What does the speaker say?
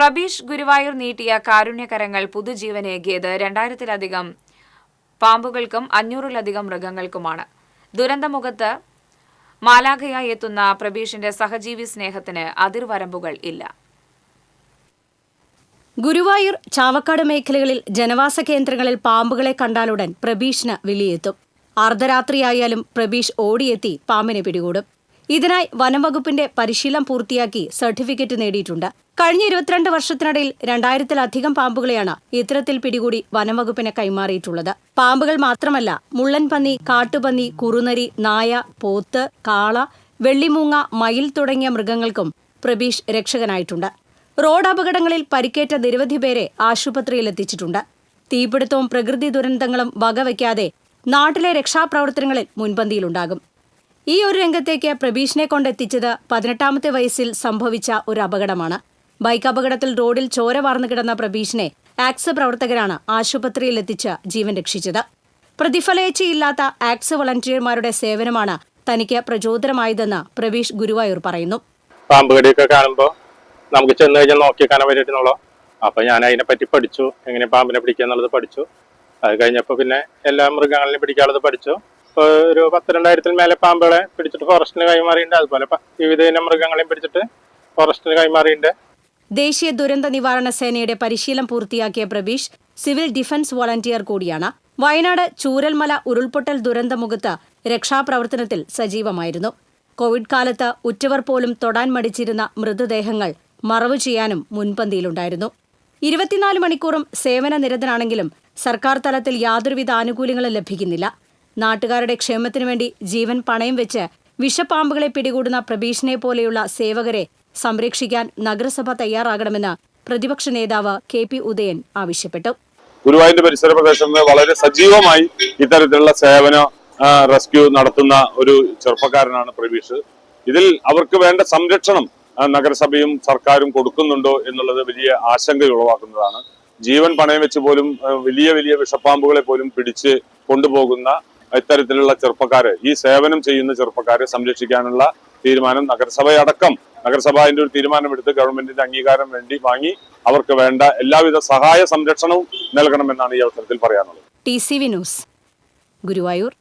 പ്രബീഷ് ഗുരുവായൂർ നീട്ടിയ കാരുണ്യകരങ്ങൾ പുതുജീവനേകിയത് രണ്ടായിരത്തിലധികം പാമ്പുകൾക്കും അഞ്ഞൂറിലധികം മൃഗങ്ങൾക്കുമാണ്. ദുരന്തമുഖത്ത് മാലാഖയായി എത്തുന്ന പ്രബീഷിന്റെ സഹജീവി സ്നേഹത്തിന് അതിർവരമ്പുകൾ ഇല്ല. ഗുരുവായൂർ ചാവക്കാട് മേഖലകളിൽ ജനവാസ കേന്ദ്രങ്ങളിൽ പാമ്പുകളെ കണ്ടാലുടൻ പ്രബീഷിന് വിളിയെത്തും അർദ്ധരാത്രിയായാലും പ്രബീഷ് ഓടിയെത്തി പാമ്പിനെ പിടികൂടും. ഇതിനായി വനംവകുപ്പിന്റെ പരിശീലനം പൂർത്തിയാക്കി സർട്ടിഫിക്കറ്റ് നേടിയിട്ടുണ്ട്. കഴിഞ്ഞ ഇരുപത്തിരണ്ട് വർഷത്തിനിടയിൽ രണ്ടായിരത്തിലധികം പാമ്പുകളെയാണ് ഇത്തരത്തിൽ പിടികൂടി വനംവകുപ്പിന് കൈമാറിയിട്ടുള്ളത്. പാമ്പുകൾ മാത്രമല്ല മുള്ളൻ പന്നി കാട്ടുപന്നി കുറുനരി നായ പോത്ത് കാള വെള്ളിമൂങ്ങ മയിൽ തുടങ്ങിയ മൃഗങ്ങൾക്കും പ്രബീഷ് രക്ഷകനായിട്ടുണ്ട്. റോഡ് അപകടങ്ങളിൽ പരിക്കേറ്റ നിരവധി പേരെ ആശുപത്രിയിൽ എത്തിച്ചിട്ടുണ്ട്. തീപിടുത്തവും പ്രകൃതി ദുരന്തങ്ങളും വകവയ്ക്കാതെ നാട്ടിലെ രക്ഷാപ്രവർത്തനങ്ങളിൽ മുൻപന്തിയിലുണ്ടാകും. ഈ ഒരു രംഗത്തേക്ക് പ്രബീഷിനെ കൊണ്ടെത്തിച്ചത് പതിനെട്ടാമത്തെ വയസ്സിൽ സംഭവിച്ച ഒരു അപകടമാണ്. ബൈക്ക് അപകടത്തിൽ റോഡിൽ ചോര വാർന്നു കിടന്ന പ്രബീഷിനെ ആക്സ് പ്രവർത്തകരാണ് ആശുപത്രിയിൽ എത്തിച്ച് ജീവൻ രക്ഷിച്ചത്. പ്രതിഫലേച്ഛയില്ലാത്ത ആക്സ് വളണ്ടിയർമാരുടെ സേവനമാണ് തനിക്ക് പ്രചോദനമായതെന്ന് പ്രബീഷ് ഗുരുവായൂർ പറയുന്നു. പാമ്പ് കടിയൊക്കെ കാണുമ്പോ നമുക്ക് ചെന്ന് കഴിഞ്ഞാൽ നോക്കി കാണാൻ അപ്പോൾ അപ്പൊ ഞാൻ അതിനെ പറ്റി പഠിച്ചു. എങ്ങനെ പാമ്പിനെ പിടിക്കുക എന്നുള്ളത് പഠിച്ചു. അത് കഴിഞ്ഞപ്പോൾ പിന്നെ എല്ലാ മൃഗങ്ങളിലും പിടിക്കാനുള്ളത് പഠിച്ചു. ഒരു പത്ത് രണ്ടായിരത്തിൽ മേലെ പാമ്പുകളെ പിടിച്ചിട്ട് ഫോറസ്റ്റിന് കൈമാറിയിട്ടുണ്ട്. അതുപോലെ വിവിധ ഇനം മൃഗങ്ങളെയും പിടിച്ചിട്ട് ഫോറസ്റ്റിന് കൈമാറിയിട്ടുണ്ട്. ദേശീയ ദുരന്ത നിവാരണ സേനയുടെ പരിശീലനം പൂർത്തിയാക്കിയ പ്രബീഷ് സിവിൽ ഡിഫൻസ് വോളണ്ടിയർ കൂടിയാണ്. വയനാട് ചൂരൽമല ഉരുൾപൊട്ടൽ ദുരന്തമുഖത്ത് രക്ഷാപ്രവർത്തനത്തിൽ സജീവമായിരുന്നു. കോവിഡ് കാലത്ത് ഉറ്റവർ പോലും തൊടാൻ മടിച്ചിരുന്ന മൃതദേഹങ്ങൾ മറവു ചെയ്യാനും മുൻപന്തിയിലുണ്ടായിരുന്നു. ഇരുപത്തിനാല് മണിക്കൂറും സേവന നിരതനാണെങ്കിലും സർക്കാർ തലത്തിൽ യാതൊരുവിധ ആനുകൂല്യങ്ങളും ലഭിക്കുന്നില്ല. നാട്ടുകാരുടെ ക്ഷേമത്തിനു വേണ്ടി ജീവൻ പണയം വെച്ച് വിഷപ്പാമ്പുകളെ പിടികൂടുന്ന പ്രബീഷിനെ പോലെയുള്ള സേവകരെ സംരക്ഷിക്കാൻ നഗരസഭ തയ്യാറാകണമെന്ന് പ്രതിപക്ഷ നേതാവ് കെ പി ഉദയൻ ആവശ്യപ്പെട്ടു. ഗുരുവായൂരിന്റെ പരിസര പ്രദേശത്ത് വളരെ സജീവമായി ഇത്തരത്തിലുള്ള സേവന റെസ്ക്യൂ നടത്തുന്ന ഒരു ചെറുപ്പക്കാരനാണ് പ്രവീഷ് ഇതിൽ അവർക്ക് വേണ്ട സംരക്ഷണം നഗരസഭയും സർക്കാരും കൊടുക്കുന്നുണ്ടോ എന്നുള്ളത് വലിയ ആശങ്ക ഉളവാക്കുന്നതാണ്. ജീവൻ പണയം വെച്ച് പോലും വലിയ വലിയ വിഷപ്പാമ്പുകളെ പോലും പിടിച്ച് കൊണ്ടുപോകുന്ന ഇത്തരത്തിലുള്ള ചെറുപ്പക്കാരെ ഈ സേവനം ചെയ്യുന്ന ചെറുപ്പക്കാരെ സംരക്ഷിക്കാനുള്ള തീരുമാനം നഗരസഭയടക്കം നഗരസഭ അതിന്റെ ഒരു തീരുമാനമെടുത്ത് ഗവൺമെന്റിന്റെ അംഗീകാരം വേണ്ടി വാങ്ങി അവർക്ക് വേണ്ട എല്ലാവിധ സഹായ സംരക്ഷണവും നൽകണമെന്നാണ് ഈ അവസരത്തിൽ പറയാനുള്ളത്. T C V news Guruvayur.